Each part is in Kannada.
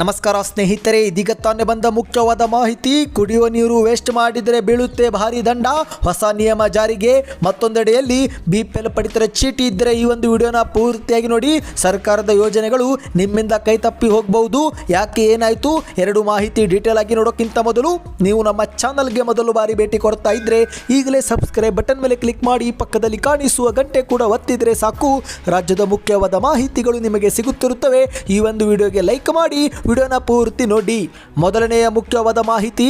ನಮಸ್ಕಾರ ಸ್ನೇಹಿತರೆ, ಇದೀಗ ತಾನೇ ಬಂದ ಮುಖ್ಯವಾದ ಮಾಹಿತಿ. ಕುಡಿಯುವ ನೀರು ವೇಸ್ಟ್ ಮಾಡಿದರೆ ಬೀಳುತ್ತೆ ಭಾರಿ ದಂಡ. ಹೊಸ ನಿಯಮ ಜಾರಿಗೆ. ಮತ್ತೊಂದೆಡೆಯಲ್ಲಿ ಬಿ ಪಿ ಎಲ್ ಪಡಿತರ ಚೀಟಿ ಇದ್ದರೆ ಈ ಒಂದು ವಿಡಿಯೋನ ಪೂರ್ತಿಯಾಗಿ ನೋಡಿ. ಸರ್ಕಾರದ ಯೋಜನೆಗಳು ನಿಮ್ಮಿಂದ ಕೈ ತಪ್ಪಿ ಹೋಗಬಹುದು. ಯಾಕೆ ಏನಾಯಿತು? ಎರಡು ಮಾಹಿತಿ ಡೀಟೇಲ್ ಆಗಿ ನೋಡೋಕ್ಕಿಂತ ಮೊದಲು ನೀವು ನಮ್ಮ ಚಾನಲ್ಗೆ ಮೊದಲು ಬಾರಿ ಭೇಟಿ ಕೊಡ್ತಾ ಇದ್ರೆ ಈಗಲೇ ಸಬ್ಸ್ಕ್ರೈಬ್ ಬಟನ್ ಮೇಲೆ ಕ್ಲಿಕ್ ಮಾಡಿ ಪಕ್ಕದಲ್ಲಿ ಕಾಣಿಸುವ ಗಂಟೆ ಕೂಡ ಒತ್ತಿದ್ರೆ ಸಾಕು. ರಾಜ್ಯದ ಮುಖ್ಯವಾದ ಮಾಹಿತಿಗಳು ನಿಮಗೆ ಸಿಗುತ್ತಿರುತ್ತವೆ. ಈ ಒಂದು ವಿಡಿಯೋಗೆ ಲೈಕ್ ಮಾಡಿ. ವಿಡಿಯೋನ ಪೂರ್ತಿ ನೋಡಿ. ಮೊದಲನೆಯ ಮುಖ್ಯವಾದ ಮಾಹಿತಿ,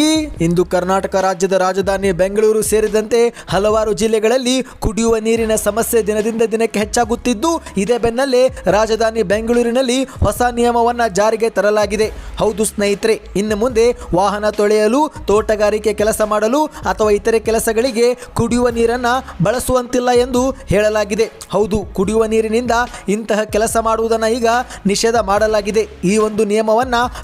ಇಂದು ಕರ್ನಾಟಕ ರಾಜ್ಯದ ರಾಜಧಾನಿ ಬೆಂಗಳೂರು ಸೇರಿದಂತೆ ಹಲವಾರು ಜಿಲ್ಲೆಗಳಲ್ಲಿ ಕುಡಿಯುವ ನೀರಿನ ಸಮಸ್ಯೆ ದಿನದಿಂದ ದಿನಕ್ಕೆ ಹೆಚ್ಚಾಗುತ್ತಿದ್ದು, ಇದೇ ಬೆನ್ನಲ್ಲೇ ರಾಜಧಾನಿ ಬೆಂಗಳೂರಿನಲ್ಲಿ ಹೊಸ ನಿಯಮವನ್ನ ಜಾರಿಗೆ ತರಲಾಗಿದೆ. ಹೌದು ಸ್ನೇಹಿತರೆ, ಇನ್ನು ಮುಂದೆ ವಾಹನ ತೊಳೆಯಲು, ತೋಟಗಾರಿಕೆ ಕೆಲಸ ಮಾಡಲು ಅಥವಾ ಇತರೆ ಕೆಲಸಗಳಿಗೆ ಕುಡಿಯುವ ನೀರನ್ನ ಬಳಸುವಂತಿಲ್ಲ ಎಂದು ಹೇಳಲಾಗಿದೆ. ಹೌದು, ಕುಡಿಯುವ ನೀರಿನಿಂದ ಇಂತಹ ಕೆಲಸ ಮಾಡುವುದನ್ನು ಈಗ ನಿಷೇಧ ಮಾಡಲಾಗಿದೆ. ಈ ಒಂದು ನಿಯಮವನ್ನ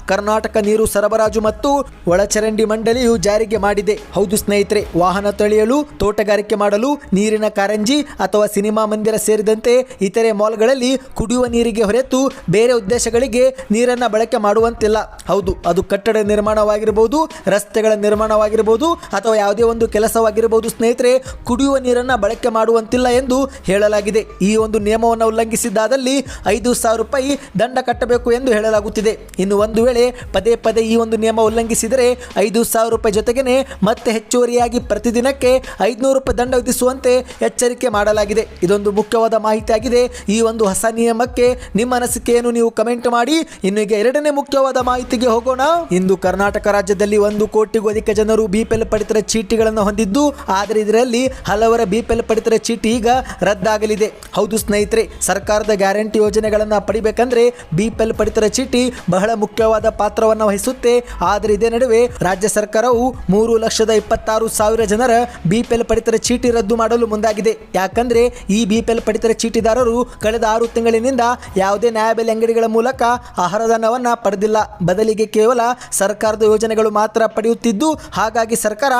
ಕರ್ನಾಟಕ ನೀರು ಸರಬರಾಜು ಮತ್ತು ಒಳಚರಂಡಿ ಮಂಡಳಿಯು ಜಾರಿಗೆ ಮಾಡಿದೆ. ಹೌದು ಸ್ನೇಹಿತರೆ, ವಾಹನ ತೊಳೆಯಲು, ತೋಟಗಾರಿಕೆ ಮಾಡಲು, ನೀರಿನ ಕಾರಂಜಿ ಅಥವಾ ಸಿನಿಮಾ ಮಂದಿರ ಸೇರಿದಂತೆ ಇತರೆ ಮಾಲ್ಗಳಲ್ಲಿ ಕುಡಿಯುವ ನೀರಿಗೆ ಹೊರತು ಬೇರೆ ಉದ್ದೇಶಗಳಿಗೆ ನೀರನ್ನು ಬಳಕೆ ಮಾಡುವಂತಿಲ್ಲ. ಹೌದು, ಅದು ಕಟ್ಟಡ ನಿರ್ಮಾಣವಾಗಿರಬಹುದು ರಸ್ತೆಗಳ ನಿರ್ಮಾಣವಾಗಿರಬಹುದು ಅಥವಾ ಯಾವುದೇ ಒಂದು ಕೆಲಸವಾಗಿರಬಹುದು ಸ್ನೇಹಿತರೆ, ಕುಡಿಯುವ ನೀರನ್ನು ಬಳಕೆ ಮಾಡುವಂತಿಲ್ಲ ಎಂದು ಹೇಳಲಾಗಿದೆ. ಈ ಒಂದು ನಿಯಮವನ್ನು ಉಲ್ಲಂಘಿಸಿದ್ದಾದಲ್ಲಿ ಐದು ಸಾವಿರ ರೂಪಾಯಿ ದಂಡ ಕಟ್ಟಬೇಕು ಎಂದು ಹೇಳಲಾಗುತ್ತಿದೆ. ಇನ್ನು ಒಂದು ವೇಳೆ ಪದೇ ಪದೇ ಈ ಒಂದು ನಿಯಮ ಉಲ್ಲಂಘಿಸಿದರೆ ಐದು ಸಾವಿರ ರೂಪಾಯಿ ಜೊತೆಗೇನೆ ಮತ್ತೆ ಹೆಚ್ಚುವರಿಯಾಗಿ ಪ್ರತಿದಿನಕ್ಕೆ ಐದುನೂರು ರೂಪಾಯಿ ದಂಡ ವಿಧಿಸುವಂತೆ ಎಚ್ಚರಿಕೆ ಮಾಡಲಾಗಿದೆ. ಇದೊಂದು ಮುಖ್ಯವಾದ ಮಾಹಿತಿಯಾಗಿದೆ. ಈ ಒಂದು ಹೊಸ ನಿಯಮಕ್ಕೆ ನಿಮ್ಮ ಅನಿಸಿಕೆಯನ್ನು ನೀವು ಕಮೆಂಟ್ ಮಾಡಿ. ಇನ್ನು ಈಗ ಎರಡನೇ ಮುಖ್ಯವಾದ ಮಾಹಿತಿಗೆ ಹೋಗೋಣ. ಇಂದು ಕರ್ನಾಟಕ ರಾಜ್ಯದಲ್ಲಿ ಒಂದು ಕೋಟಿಗೂ ಅಧಿಕ ಜನರು ಬಿಪಿಎಲ್ ಪಡಿತರ ಚೀಟಿಗಳನ್ನು ಹೊಂದಿದ್ದು, ಆದರೆ ಇದರಲ್ಲಿ ಹಲವರ ಬಿಪಿಎಲ್ ಪಡಿತರ ಚೀಟಿ ಈಗ ರದ್ದಾಗಲಿದೆ. ಹೌದು ಸ್ನೇಹಿತರೆ, ಸರ್ಕಾರದ ಗ್ಯಾರಂಟಿ ಯೋಜನೆಗಳನ್ನು ಪಡಿಬೇಕಂದ್ರೆ ಬಿಪಿಎಲ್ ಪಡಿತರ ಚೀಟಿ ಬಹಳ ಮುಖ್ಯವಾದ ಪಾತ್ರವನ್ನು ವಹಿಸುತ್ತೆ. ಆದರೆ ಇದೇ ನಡುವೆ ರಾಜ್ಯ ಸರ್ಕಾರವು ಮೂರು ಲಕ್ಷದ ಇಪ್ಪತ್ತಾರು ಸಾವಿರ ಜನರ ಬಿಪಿಎಲ್ ಪಡಿತರ ಚೀಟಿ ರದ್ದು ಮಾಡಲು ಮುಂದಾಗಿದೆ. ಯಾಕಂದ್ರೆ ಈ ಬಿಪಿಎಲ್ ಪಡಿತರ ಚೀಟಿದಾರರು ಕಳೆದ ಆರು ತಿಂಗಳಿನಿಂದ ಯಾವುದೇ ನ್ಯಾಯಬೆಲೆ ಅಂಗಡಿಗಳ ಮೂಲಕ ಆಹಾರಧನವನ್ನ ಪಡೆದಿಲ್ಲ. ಬದಲಿಗೆ ಕೇವಲ ಸರ್ಕಾರದ ಯೋಜನೆಗಳು ಮಾತ್ರ ಪಡೆಯುತ್ತಿದ್ದು, ಹಾಗಾಗಿ ಸರ್ಕಾರ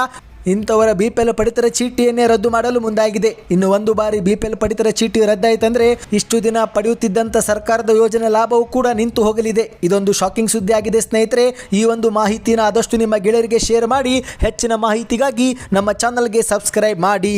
ಇಂಥವರ ಬಿಪಿಎಲ್ ಪಡಿತರ ಚೀಟಿಯನ್ನೇ ರದ್ದು ಮಾಡಲು ಮುಂದಾಗಿದೆ. ಇನ್ನು ಒಂದು ಬಾರಿ ಬಿಪಿಎಲ್ ಪಡಿತರ ಚೀಟಿ ರದ್ದಾಯಿತಂದ್ರೆ ಇಷ್ಟು ದಿನ ಪಡೆಯುತ್ತಿದ್ದಂಥ ಸರ್ಕಾರದ ಯೋಜನೆ ಲಾಭವೂ ಕೂಡ ನಿಂತು ಹೋಗಲಿದೆ. ಇದೊಂದು ಶಾಕಿಂಗ್ ಸುದ್ದಿ ಆಗಿದೆ ಸ್ನೇಹಿತರೆ. ಈ ಒಂದು ಮಾಹಿತಿನ ಆದಷ್ಟು ನಿಮ್ಮ ಗೆಳೆಯರಿಗೆ ಶೇರ್ ಮಾಡಿ ಹೆಚ್ಚಿನ ಮಾಹಿತಿಗಾಗಿ ನಮ್ಮ ಚಾನಲ್ಗೆ ಸಬ್ಸ್ಕ್ರೈಬ್ ಮಾಡಿ.